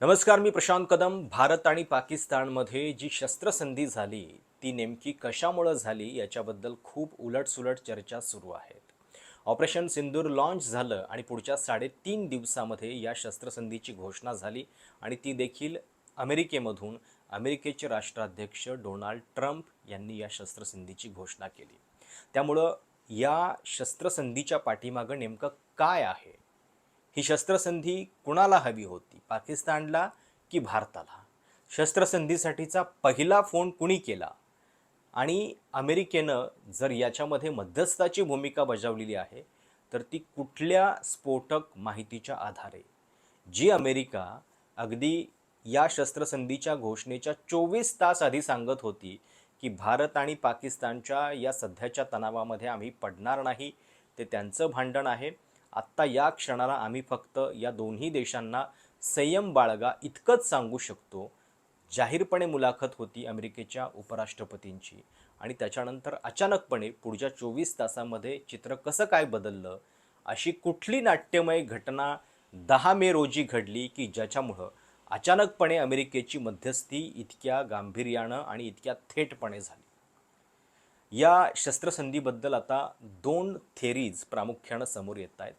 नमस्कार मी प्रशांत कदम. भारत आणि पाकिस्तानमध्ये जी शस्त्रसंधी झाली ती नेमकी कशामुळं झाली याच्याबद्दल खूप उलटसुलट चर्चा सुरू आहेत. ऑपरेशन सिंदूर लॉन्च झालं आणि पुढच्या साडेतीन दिवसामध्ये या शस्त्रसंधीची घोषणा झाली आणि ती देखील अमेरिकेमधून अमेरिकेचे राष्ट्राध्यक्ष डोनाल्ड ट्रम्प यांनी या शस्त्रसंधीची घोषणा केली. त्यामुळं या शस्त्रसंधीच्या पाठीमागं नेमकं काय आहे? ही शस्त्रसंधी कुणाला हवी होती? पाकिस्तानला की भारताला? शस्त्रसंधीसाठीचा पहिला फोन कुणी केला? आणि अमेरिकेनं जर याच्यामध्ये मध्यस्थाची भूमिका बजावलेली आहे तर ती कुठल्या स्फोटक माहितीच्या आधारे? जी अमेरिका अगदी या शस्त्रसंधीच्या घोषणेच्या चोवीस तास आधी सांगत होती की भारत आणि पाकिस्तानच्या या सध्याच्या तणावामध्ये आम्ही पडणार नाही ते त्यांचं भांडण आहे. आत्ता या क्षणाला आम्ही फक्त या दोन्ही देशांना संयम बाळगा इतकंच सांगू शकतो. जाहीरपणे मुलाखत होती अमेरिकेच्या उपराष्ट्रपतींची आणि त्याच्यानंतर अचानकपणे पुढच्या चोवीस तासामध्ये चित्र कसं काय बदललं? अशी कुठली नाट्यमय घटना दहा मे रोजी घडली की ज्याच्यामुळं अचानकपणे अमेरिकेची मध्यस्थी इतक्या गांभीर्यानं आणि इतक्या थेटपणे झाली? या शस्त्रसंधीबद्दल आता दोन थेरीज प्रामुख्यानं समोर येत आहेत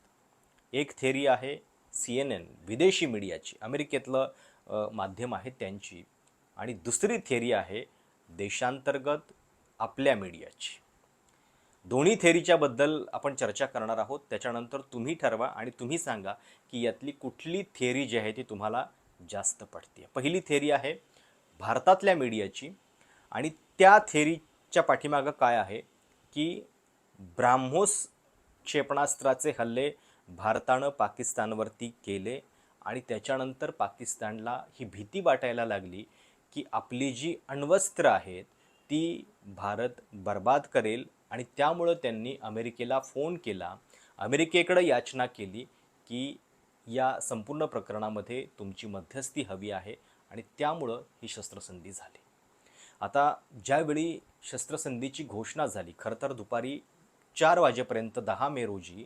एक थेरी आहे सी एन एन विदेशी मीडियाची. अमेरिकेतलं माध्यम आहे त्यांची. आणि दुसरी थेरी आहे देशांतर्गत आपल्या मीडियाची. दोन्ही थेरीच्याबद्दल आपण चर्चा करणार आहोत. त्याच्यानंतर तुम्ही ठरवा आणि तुम्ही सांगा की यातली कुठली थेरी जी आहे ती तुम्हाला जास्त पडते पहिली थेरी आहे भारतातल्या मीडियाची आणि त्या थेरीच्या पाठीमागं काय आहे की ब्राह्मोस क्षेपणास्त्राचे हल्ले भारतानं पाकिस्तानवरती केले आणि त्याच्यानंतर पाकिस्तानला ही भीती वाटायला लागली की आपली जी अण्वस्त्र आहेत ती भारत बर्बाद करेल आणि त्यामुळं त्यांनी अमेरिकेला फोन केला. अमेरिकेकडं याचना केली की या संपूर्ण प्रकरणामध्ये तुमची मध्यस्थी हवी आहे आणि त्यामुळं ही शस्त्रसंधी झाली. आता ज्यावेळी शस्त्रसंधीची घोषणा झाली खरं तर दुपारी चार वाजेपर्यंत दहा मे रोजी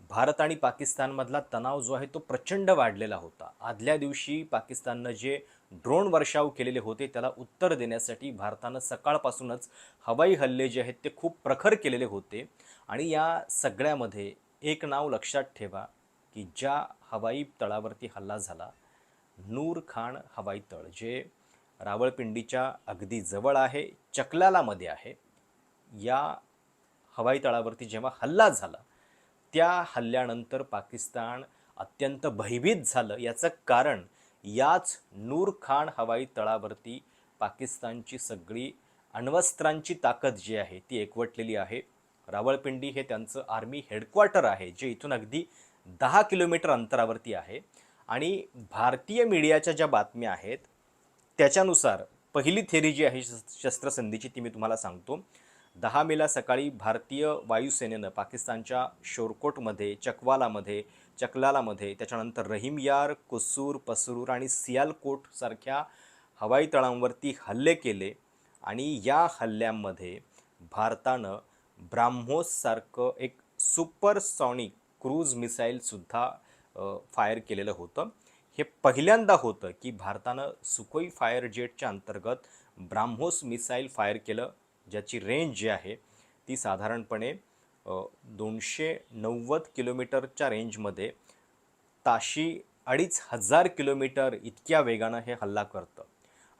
भारत आणि पाकिस्तानमधला तणाव जो आहे तो प्रचंड वाढलेला होता. आदल्या दिवशी पाकिस्ताननं जे ड्रोन वर्षाव केलेले होते त्याला उत्तर देण्यासाठी भारतानं सकाळपासूनच हवाई हल्ले जे आहेत ते खूप प्रखर केलेले होते. आणि या सगळ्यामध्ये एक नाव लक्षात ठेवा की ज्या हवाई तळावरती हल्ला झाला नूर खान हवाई तळ जे रावळपिंडीच्या अगदी जवळ आहे चकलालामध्ये आहे. या हवाई तळावरती जेव्हा हल्ला झाला त्या हल्ल्यानंतर पाकिस्तान अत्यंत भयभीत झालं. याचं कारण याच नूर खान हवाई तळावरती पाकिस्तानची सगळी अण्वस्त्रांची ताकद जी आहे ती एकवटलेली आहे. रावळपिंडी हे त्यांचं आर्मी हेडक्वार्टर आहे जे इथून अगदी दहा किलोमीटर अंतरावरती आहे. आणि भारतीय मीडियाच्या ज्या बातम्या आहेत त्याच्यानुसार पहिली थेरी जी आहे शस्त्रसंधीची ती मी तुम्हाला सांगतो. दहा मेला सकाळी भारतीय वायुसेनेनं पाकिस्तानच्या शोरकोटमध्ये चकवालामध्ये चकलालामध्ये त्याच्यानंतर रहीम यार कुसूर पसरूर आणि सियालकोट सारख्या हवाई तळांवरती हल्ले केले आणि या हल्ल्यांमध्ये भारतानं ब्राह्मोससारखं एक सुपरसॉनिक क्रूज मिसाईलसुद्धा फायर केलेलं होतं. हे पहिल्यांदा होतं की भारतानं सुखोई फायर जेटच्या अंतर्गत ब्राह्मोस मिसाईल फायर केलं. ज्याची रेंज जी आहे ती साधारणपणे दोनशे नव्वद किलोमीटरच्या रेंजमध्ये ताशी अडीच हजार किलोमीटर इतक्या वेगानं हे हल्ला करतं.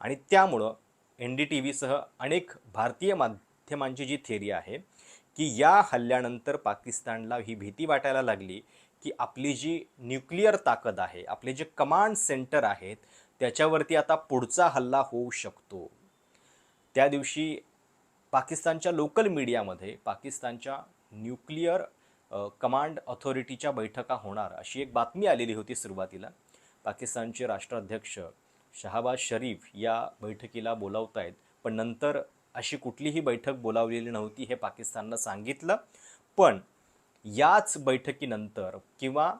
आणि त्यामुळं एन डी टी व्हीसह अनेक भारतीय माध्यमांची जी थेरी आहे की या हल्ल्यानंतर पाकिस्तानला ही भीती वाटायला लागली की आपली जी न्यूक्लिअर ताकद आहे आपले जे कमांड सेंटर आहेत त्याच्यावरती आता पुढचा हल्ला होऊ शकतो. त्या दिवशी पाकिस्तानच्या लोकल मीडियामध्ये पाकिस्तानच्या न्यूक्लिअर कमांड ऑथॉरिटीच्या बैठका होणार अशी एक बातमी आलेली होती सुरुवातीला. पाकिस्तानचे राष्ट्राध्यक्ष शहाबाज शरीफ या बैठकीला बोलावत आहेत पण नंतर अशी कुठलीही बैठक बोलावलेली नव्हती हे पाकिस्ताननं सांगितलं. पण याच बैठकीनंतर किंवा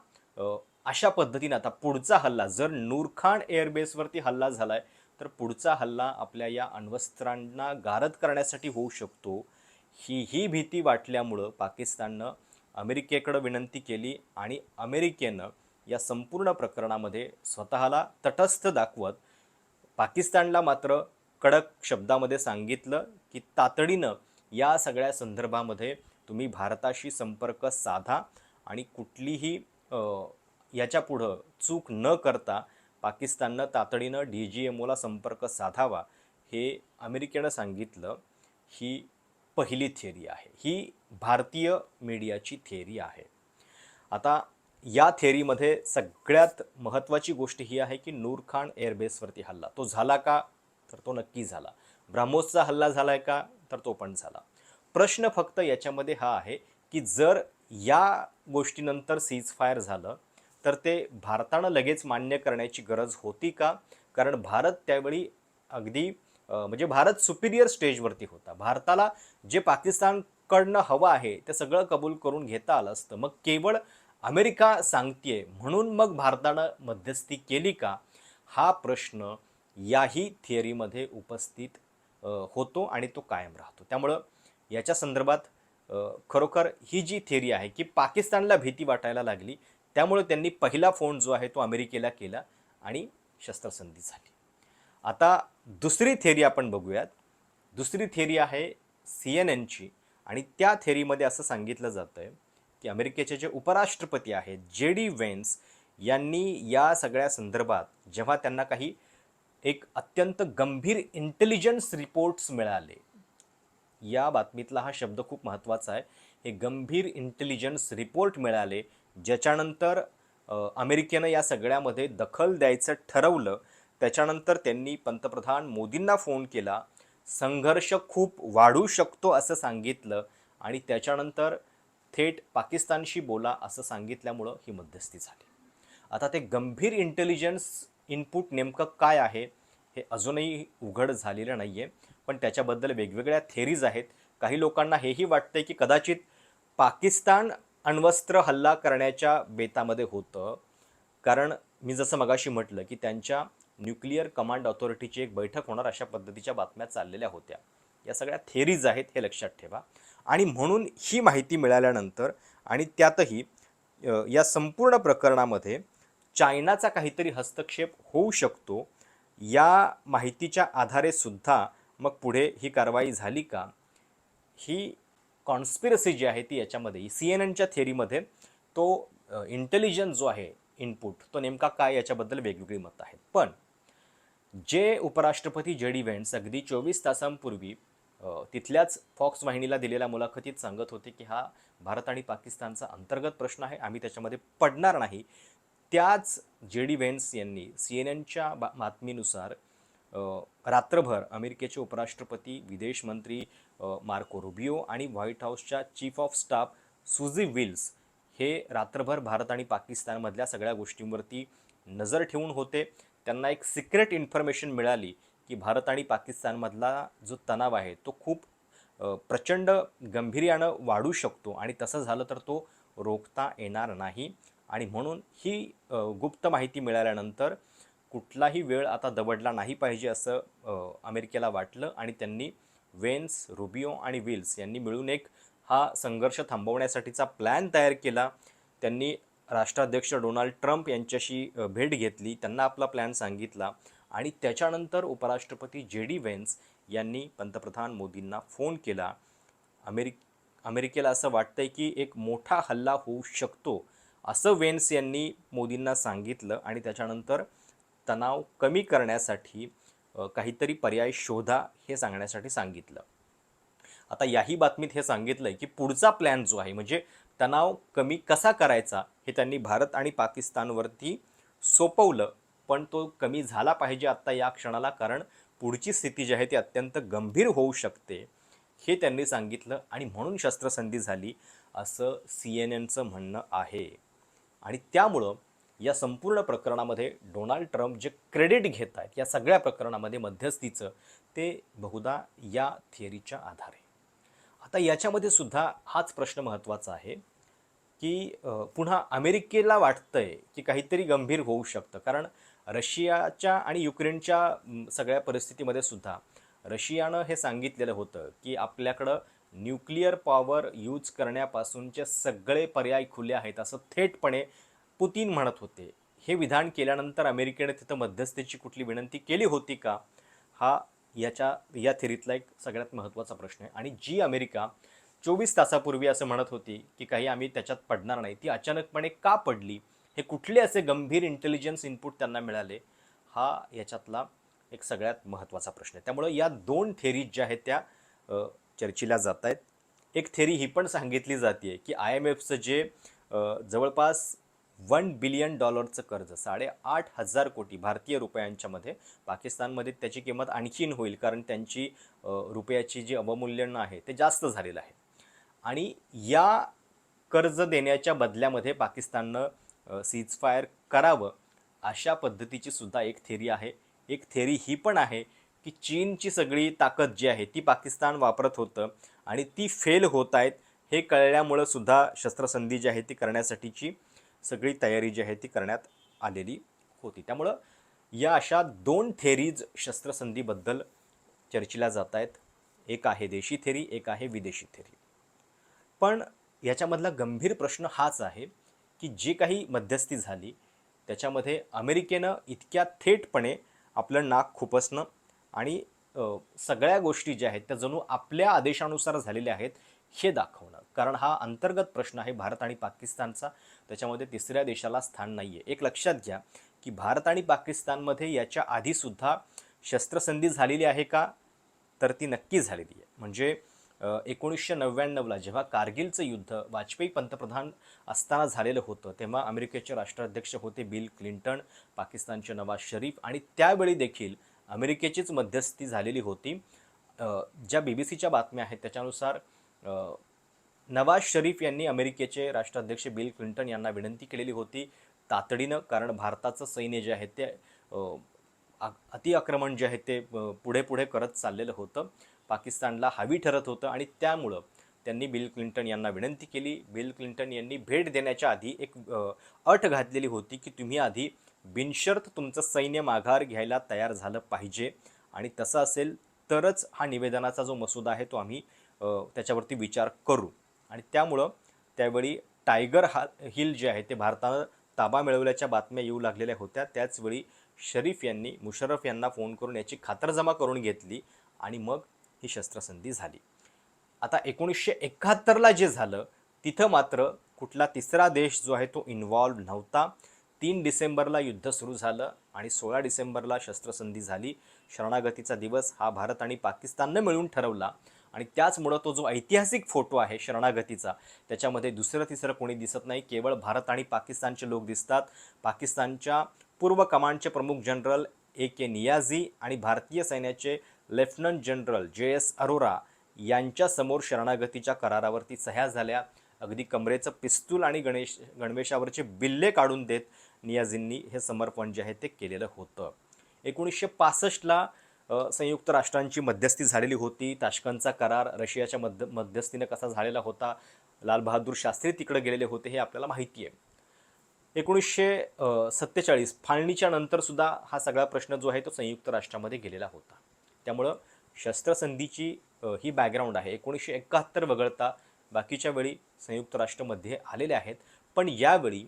अशा पद्धतीनं आता पुढचा हल्ला जर नूरखान एअरबेसवरती हल्ला झाला आहे तर पुढचा हल्ला आपल्या या अण्वस्त्रांना गारद करण्यासाठी होऊ शकतो. ही ही भीती वाटल्यामुळं पाकिस्ताननं अमेरिकेकडं विनंती केली आणि अमेरिकेनं या संपूर्ण प्रकरणामध्ये स्वतःला तटस्थ दाखवत पाकिस्तानला मात्र कडक शब्दामध्ये सांगितलं की तातडीनं या सगळ्या संदर्भामध्ये तुम्ही भारताशी संपर्क साधा आणि कुठलीही याच्यापुढं चूक न करता पाकिस्ताननं तातडीनं डी जी एम ओला संपर्क साधावा हे अमेरिकेनं सांगितलं. ही पहिली थिअरी आहे. ही भारतीय मीडियाची थिअरी आहे. आता या थेअरीमध्ये सगळ्यात महत्त्वाची गोष्ट ही आहे की नूरखान एअरबेसवरती हल्ला. तो झाला का? तर तो नक्की झाला. ब्राह्मोसचा हल्ला झाला आहे का? तर तो पण झाला. प्रश्न फक्त याच्यामध्ये हा आहे की जर या गोष्टीनंतर सीज फायर झालं तर ते भारतानं लगेच मान्य करण्याची गरज होती का? कारण भारत त्यावेळी अगदी म्हणजे भारत सुपिरियर स्टेजवरती होता. भारताला जे पाकिस्तानकडनं हवं आहे ते सगळं कबूल करून घेता आलं असतं. मग केवळ अमेरिका सांगतेय म्हणून मग भारतानं मध्यस्थी केली का? हा प्रश्न याही थिअरीमध्ये उपस्थित होतो आणि तो कायम राहतो. त्यामुळं याच्या संदर्भात खरोखर ही जी थिअरी आहे की पाकिस्तानला भीती वाटायला लागली त्यामुळे त्यांनी पहिला फोन जो आहे तो अमेरिकेला केला आणि शस्त्रसंधी झाली. आता दुसरी थेरी आपण बघूयात. दुसरी थेरी आहे सी एन एनची आणि त्या थेरीमध्ये असं सांगितलं जातं आहे की अमेरिकेचे जे उपराष्ट्रपती आहेत जे डी वेन्स यांनी या सगळ्या संदर्भात जेव्हा त्यांना काही एक अत्यंत गंभीर इंटेलिजन्स रिपोर्ट्स मिळाले. या बातमीतला हा शब्द खूप महत्त्वाचा आहे. हे गंभीर इंटेलिजन्स रिपोर्ट मिळाले ज्याच्यानंतर अमेरिकेनं या सगळ्यामध्ये दखल द्यायचं ठरवलं त्याच्यानंतर त्यांनी पंतप्रधान मोदींना फोन केला संघर्ष खूप वाढू शकतो असं सांगितलं आणि त्याच्यानंतर थेट पाकिस्तानशी बोला असं सांगितल्यामुळं ही मध्यस्थी झाली. आता ते गंभीर इंटेलिजन्स इनपुट नेमकं काय आहे हे अजूनही उघड झालेलं नाही आहे पण त्याच्याबद्दल वेगवेगळ्या थेरीज आहेत. काही लोकांना हेही वाटतंय की कदाचित पाकिस्तान अण्वस्त्र हल्ला करण्याच्या बेतामध्ये होतं. कारण मी जसं मगाशी म्हटलं की त्यांच्या न्यूक्लिअर कमांड ऑथॉरिटीची एक बैठक होणार अशा पद्धतीच्या बातम्या चाललेल्या होत्या. या सगळ्या थेरीज आहेत हे लक्षात ठेवा. आणि म्हणून ही माहिती मिळाल्यानंतर आणि त्यातही या संपूर्ण प्रकरणामध्ये चायनाचा काहीतरी हस्तक्षेप होऊ शकतो या माहितीच्या आधारे सुद्धा मग पुढे ही कारवाई झाली का? ही कॉन्स्पिरसी जी आहे ती याच्यामध्ये सी एन एनच्या थेअरीमध्ये तो इंटेलिजन्स जो आहे इनपुट तो नेमका काय याच्याबद्दल वेगवेगळी मतं आहेत. पण जे उपराष्ट्रपती जे डी वेन्स अगदी चोवीस तासांपूर्वी तिथल्याच फॉक्स वाहिनीला दिलेल्या मुलाखतीत सांगत होते की हा भारत आणि पाकिस्तानचा अंतर्गत प्रश्न आहे आम्ही त्याच्यामध्ये पडणार नाही. त्याच जे डी वेन्स यांनी सी एन एनच्या बा बातमीनुसार रात्रभर अमेरिकेचे उपराष्ट्रपती विदेश मंत्री मार्को रुबिओ आणि व्हाईट हाऊसच्या chief of staff Susie Wiles हे रात्रभर भारत आणि पाकिस्तानमधल्या सगळ्या गोष्टींवरती नजर ठेवून होते. त्यांना एक सिक्रेट इन्फॉर्मेशन मिळाली की भारत आणि पाकिस्तानमधला जो तणाव आहे तो खूप प्रचंड गंभीर्यानं वाढू शकतो आणि तसं झालं तर तो रोखता येणार नाही. आणि म्हणून ही गुप्त माहिती मिळाल्यानंतर कुठलाही वेळ आता दवडला नाही पाहिजे असं अमेरिकेला वाटलं आणि त्यांनी वेन्स रुबिओ आणि विल्स यांनी मिळून एक हा संघर्ष थांबवण्यासाठीचा प्लॅन तयार केला. त्यांनी राष्ट्राध्यक्ष डोनाल्ड ट्रम्प यांच्याशी भेट घेतली. त्यांना आपला प्लॅन सांगितला आणि त्याच्यानंतर उपराष्ट्रपती जे डी वेन्स यांनी पंतप्रधान मोदींना फोन केला. अमेरिक अमेरिकेला असं वाटतंय की एक मोठा हल्ला होऊ शकतो असं वेन्स यांनी मोदींना सांगितलं आणि त्याच्यानंतर तणाव कमी करण्यासाठी काहीतरी पर्याय शोधा हे सांगण्यासाठी सांगितलं. आता याही बातमीत हे सांगितलं आहे की पुढचा प्लॅन जो आहे म्हणजे तणाव कमी कसा करायचा हे त्यांनी भारत आणि पाकिस्तानवरती सोपवलं पण तो कमी झाला पाहिजे आत्ता या क्षणाला कारण पुढची स्थिती जी आहे ती अत्यंत गंभीर होऊ शकते हे त्यांनी सांगितलं आणि म्हणून शस्त्रसंधी झाली असं सी एन एनचं म्हणणं आहे. आणि त्यामुळं या संपूर्ण प्रकरणामध्ये डोनाल्ड ट्रम्प जे क्रेडिट घेत आहेत या सगळ्या प्रकरणामध्ये मध्यस्थीचं ते बहुधा या थिअरीच्या आधारे. आता याच्यामध्ये सुद्धा हाच प्रश्न महत्त्वाचा आहे की पुन्हा अमेरिकेला वाटतंय की काहीतरी गंभीर होऊ शकतं. कारण रशियाच्या आणि युक्रेनच्या सगळ्या परिस्थितीमध्ये सुद्धा रशियानं हे सांगितलेलं होतं की आपल्याकडं न्यूक्लिअर पॉवर यूज करण्यापासूनचे सगळे पर्याय खुले आहेत असं थेटपणे पुतीन म्हणत होते. हे विधान केल्यानंतर अमेरिकेने तिथं मध्यस्थीची कुठली विनंती केली होती का? हा याच्या या थेरीतला एक सगळ्यात महत्त्वाचा प्रश्न आहे. आणि जी अमेरिका चोवीस तासापूर्वी असं म्हणत होती की काही आम्ही त्याच्यात पडणार नाही ती अचानकपणे का पडली? हे कुठले असे गंभीर इंटेलिजन्स इनपुट त्यांना मिळाले? हा याच्यातला एक सगळ्यात महत्त्वाचा प्रश्न आहे. त्यामुळं या दोन थेरीज ज्या आहेत त्या चर्चेला जात आहेत एक थेरी ही पण सांगितली जाते की आय एम एफचं जे जवळपास वन बिलियन डॉलरचं कर्ज साडेआठ हजार कोटी भारतीय रुपयांच्यामध्ये पाकिस्तानमध्ये त्याची किंमत आणखीन होईल कारण त्यांची रुपयाची जी अवमूल्यन आहे ते जास्त झालेलं आहे. आणि या कर्ज देण्याच्या बदल्यामध्ये पाकिस्ताननं सीज फायर करावं अशा पद्धतीची सुद्धा एक थेरी आहे. एक थेरी ही पण आहे की चीनची सगळी ताकद जी आहे ती पाकिस्तान वापरत होतं आणि ती फेल होत आहेत हे कळल्यामुळं सुद्धा शस्त्रसंधी जी आहे ती करण्यासाठीची सगळी तयारी जी आहे ती करण्यात आलेली होती. त्यामुळं या अशा दोन थेरीज शस्त्रसंधीबद्दल चर्चेला जात आहेत एक आहे देशी थेरी एक आहे विदेशी थेरी पण याच्यामधला गंभीर प्रश्न हाच आहे की जे काही मध्यस्थी झाली त्याच्यामध्ये अमेरिकेनं इतक्या थेटपणे आपलं नाक खुपसणं आणि सगळ्या गोष्टी ज्या आहेत त्या जणू आपल्या आदेशानुसार झालेल्या आहेत हे दाखवणं. कारण हा अंतर्गत प्रश्न आहे भारत आणि पाकिस्तानचा. त्याच्यामध्ये तिसऱ्या देशाला स्थान नाही आहे एक लक्षात घ्या की भारत आणि पाकिस्तानमध्ये याच्या आधीसुद्धा शस्त्रसंधी झालेली आहे का? तर ती नक्की झालेली आहे. म्हणजे एकोणीसशे नव्याण्णवला जेव्हा कारगिलचं युद्ध वाजपेयी पंतप्रधान असताना झालेलं होतं तेव्हा अमेरिकेचे राष्ट्राध्यक्ष होते बिल क्लिंटन पाकिस्तानचे नवाज शरीफ आणि त्यावेळी देखील अमेरिकेचीच मध्यस्थी झालेली होती. ज्या बी बी सीच्या बातम्या आहेत त्याच्यानुसार नवाज शरीफ यांनी अमेरिकेचे राष्ट्राध्यक्ष बिल क्लिंटन यांना विनंती केलेली होती. तातडीनं कारण भारताचं सैन्य जे आहे ते अतिआक्रमण जे आहे ते पुढे पुढे करत चाललेलं होतं. पाकिस्तानला हवी ठरत होतं आणि त्यामुळं त्यांनी बिल क्लिंटन यांना विनंती केली. बिल क्लिंटन यांनी भेट देण्याच्या आधी एक अट घातलेली होती की तुम्ही आधी बिनशर्त तुमचं सैन्य माघार घ्यायला तयार झालं पाहिजे आणि तसं असेल तरच हा निवेदनाचा जो मसुदा आहे तो आम्ही त्याच्यावरती विचार करू. आणि त्यामुळं त्यावेळी टायगर हा हिल जे आहे ते भारतानं ताबा मिळवल्याच्या बातम्या येऊ लागलेल्या होत्या. त्याचवेळी शरीफ यांनी मुशर्रफ यांना फोन करून याची खातरजमा करून घेतली आणि मग ही शस्त्रसंधी झाली. आता एकोणीसशे एकाहत्तरला जे झालं तिथं मात्र कुठला तिसरा देश जो आहे तो इन्व्हॉल्व नव्हता. तीन डिसेंबरला युद्ध सुरू झालं आणि सोळा डिसेंबरला शस्त्रसंधी झाली. शरणागतीचा दिवस हा भारत आणि पाकिस्ताननं मिळून ठरवला. आणि त्याचमुळं तो जो ऐतिहासिक फोटो आहे शरणागतीचा त्याच्यामध्ये दुसरं तिसरं कोणी दिसत नाही केवळ भारत आणि पाकिस्तानचे लोक दिसतात. पाकिस्तानच्या पूर्व कमांडचे प्रमुख जनरल ए के नियाझी आणि भारतीय सैन्याचे lieutenant general J S Arora यांच्यासमोर शरणागतीच्या करारावरती सह्या झाल्या. अगदी कमरेचं पिस्तूल आणि गणेश गणवेशावरचे बिल्ले काढून देत नियाझींनी हे समर्पण जे आहे ते केलेलं होतं. एकोणीसशे पासष्टला संयुक्त राष्ट्रांची मध्यस्थी झालेली होती. ताशकंदचा करार रशियाच्या मध्य मध्यस्थीनं कसा झालेला होता? लालबहादूर शास्त्री तिकडे गेलेले होते हे आपल्याला माहिती आहे. एकोणीसशे सत्तेचाळीस फाळणीच्या नंतरसुद्धा हा सगळा प्रश्न जो आहे तो संयुक्त राष्ट्रामध्ये गेलेला होता. त्यामुळं शस्त्रसंधीची ही बॅकग्राऊंड आहे. एकोणीसशे एकाहत्तर वगळता बाकीच्या वेळी संयुक्त राष्ट्रमध्ये आलेले आहेत. पण यावेळी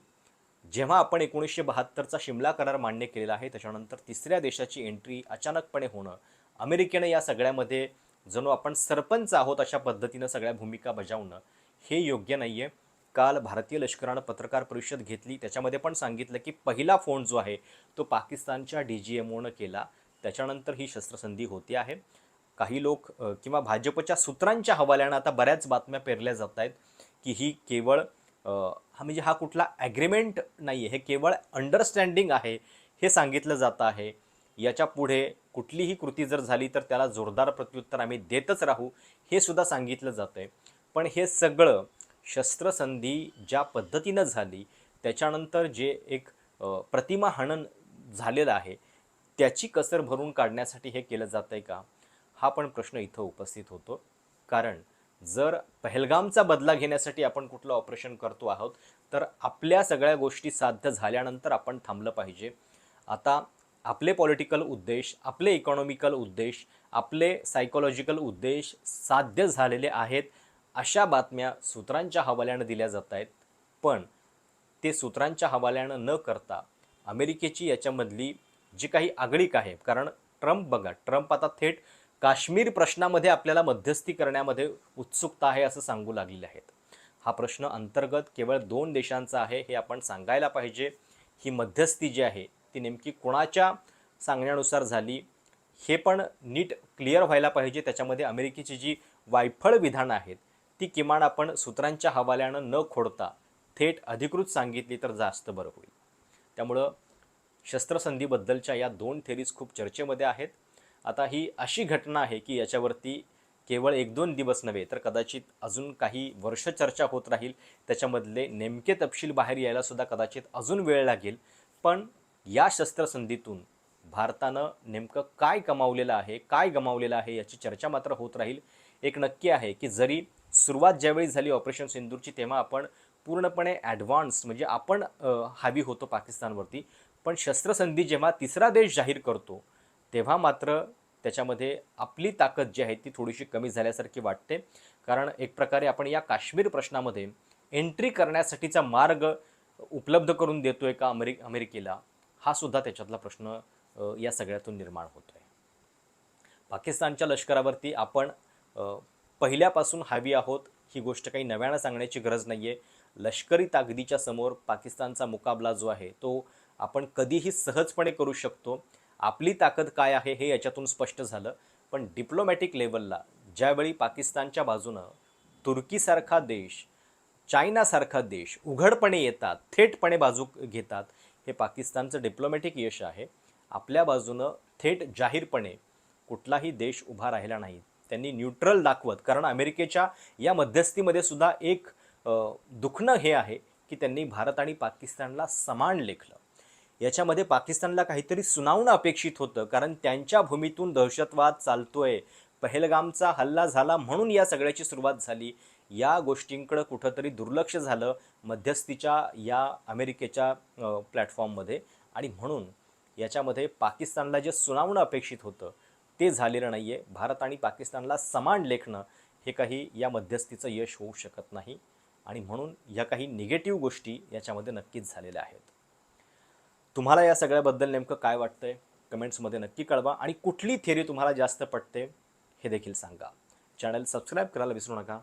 जेव्हा आपण एकोणीसशे बहात्तरचा शिमला करार मान्य केलेला आहे त्याच्यानंतर तिसऱ्या देशाची एंट्री अचानकपणे होणं अमेरिकेनं या सगळ्यामध्ये जणू आपण सरपंच आहोत अशा पद्धतीनं सगळ्या भूमिका बजावणं हे योग्य नाही आहे काल भारतीय लष्करानं पत्रकार परिषद घेतली त्याच्यामध्ये पण सांगितलं की पहिला फोन जो आहे तो पाकिस्तानच्या डी जी एम ओनं केला. त्याच्यानंतर ही शस्त्रसंधी होती आहे. काही लोक किंवा भाजपच्या सूत्रांच्या हवाल्यानं आता बऱ्याच बातम्या पेरल्या जात आहेत की ही केवळ हा म्हणजे हा कुठला ॲग्रीमेंट नाही आहे हे केवळ अंडरस्टँडिंग आहे हे सांगितलं जातं आहे. याच्यापुढे कुठलीही कृती जर झाली तर त्याला जोरदार प्रत्युत्तर आम्ही देतच राहू हे सुद्धा सांगितलं जातं आहे पण हे सगळं शस्त्रसंधी ज्या पद्धतीनं झाली त्याच्यानंतर जे एक प्रतिमा हनन झालेलं आहे त्याची कसर भरून काढण्यासाठी हे केलं जातं आहे का? हा पण प्रश्न इथं उपस्थित होतो. कारण जर पहलगामचा बदला घेण्यासाठी आपण कुठलं ऑपरेशन करतो आहोत तर आपल्या सगळ्या गोष्टी साध्य झाल्यानंतर आपण थांबलं पाहिजे. आता आपले पॉलिटिकल उद्देश आपले इकॉनॉमिकल उद्देश आपले सायकोलॉजिकल उद्देश साध्य झालेले आहेत अशा बातम्या सूत्रांच्या हवाल्यानं दिल्या जात आहेत. पण ते सूत्रांच्या हवाल्यानं न करता अमेरिकेची याच्यामधली जी काही आगळीक आहे कारण ट्रम्प बघा ट्रम्प आता थेट काश्मीर प्रश्नामध्ये आपल्याला मध्यस्थी करण्यामध्ये उत्सुकता आहे असं सांगू लागलेले आहेत. हा प्रश्न अंतर्गत केवळ दोन देशांचा आहे हे आपण सांगायला पाहिजे. ही मध्यस्थी जी आहे ती नेमकी कोणाच्या सांगण्यानुसार झाली? हे पण नीट क्लिअर व्हायला पाहिजे. त्याच्यामध्ये अमेरिकेची जी वायफळ विधानं आहेत ती किमान आपण सूत्रांच्या हवाल्यानं न खोडता थेट अधिकृत सांगितली तर जास्त बरं होईल. त्यामुळं शस्त्रसंधीबद्दलच्या या दोन थेरीज खूप चर्चेमध्ये आहेत. आता ही अशी घटना आहे की याच्यावरती केवळ एक दोन दिवस नव्हे तर कदाचित अजून काही वर्ष चर्चा होत राहील. त्याच्यामधले नेमके तपशील बाहेर यायला सुद्धा कदाचित अजून वेळ लागेल. पण या शस्त्रसंधीतून भारतानं नेमकं काय कमावलेलं आहे काय गमावलेलं आहे याची चर्चा मात्र होत राहील. एक नक्की आहे की जरी सुरुवात ज्यावेळी झाली ऑपरेशन सिंदूरची तेव्हा आपण पूर्णपणे ॲडव्हान्स म्हणजे आपण हावी होतो पाकिस्तानवरती. पण शस्त्रसंधी जेव्हा तिसरा देश जाहीर करतो तेव्हा मात्र त्याच्यामध्ये आपली ताकद जी आहे ती थोडीशी कमी झाल्यासारखी वाटते. कारण एक प्रकारे आपण या काश्मीर प्रश्नामध्ये एंट्री करण्यासाठीचा मार्ग उपलब्ध करून देतो आहे का अमेरि अमेरिकेला हा सुद्धा त्याच्यातला प्रश्न या सगळ्यातून निर्माण होतो आहे पाकिस्तानच्या लष्करावरती आपण पहिल्यापासून हवी आहोत ही गोष्ट काही नव्यानं सांगण्याची गरज नाही आहे लष्करी ताकदीच्या समोर पाकिस्तानचा मुकाबला जो आहे तो आपण कधीही सहजपणे करू शकतो. आपली ताकद काय आहे हे याच्यातून स्पष्ट झालं. पण डिप्लोमॅटिक लेवलला ज्यावेळी पाकिस्तानच्या बाजूनं तुर्कीसारखा देश चायनासारखा देश उघडपणे येतात थेटपणे बाजू घेतात हे पाकिस्तानचं डिप्लोमॅटिक यश आहे. आपल्या बाजूनं थेट जाहीरपणे कुठलाही देश उभा राहिला नाही. त्यांनी न्यूट्रल दाखवत कारण अमेरिकेच्या या मध्यस्थीमध्ये सुद्धा एक दुखणं हे आहे की त्यांनी भारत आणि पाकिस्तानला समान लेखलं. याच्यामध्ये पाकिस्तानला काहीतरी सुनावणं अपेक्षित होतं कारण त्यांच्या भूमीतून दहशतवाद चालतोय. पहलगामचा हल्ला झाला म्हणून या सगळ्याची सुरुवात झाली. या गोष्टींकडं कुठंतरी दुर्लक्ष झालं मध्यस्थीच्या या अमेरिकेच्या प्लॅटफॉर्ममध्ये. आणि म्हणून याच्यामध्ये पाकिस्तानला जे सुनावणं अपेक्षित होतं ते झालेलं नाही आहे भारत आणि पाकिस्तानला समान लेखणं हे काही या मध्यस्थीचं यश होऊ शकत नाही. आणि म्हणून या काही निगेटिव्ह गोष्टी याच्यामध्ये नक्कीच झालेल्या आहेत. तुम्हाला या सगळ्याबद्दल नेमकं काय वाटतंय? कमेंट्समध्ये नक्की कळवा. आणि कुठली थेरी तुम्हाला जास्त पटते हे देखील सांगा. चॅनल सबस्क्राईब करायला विसरू नका.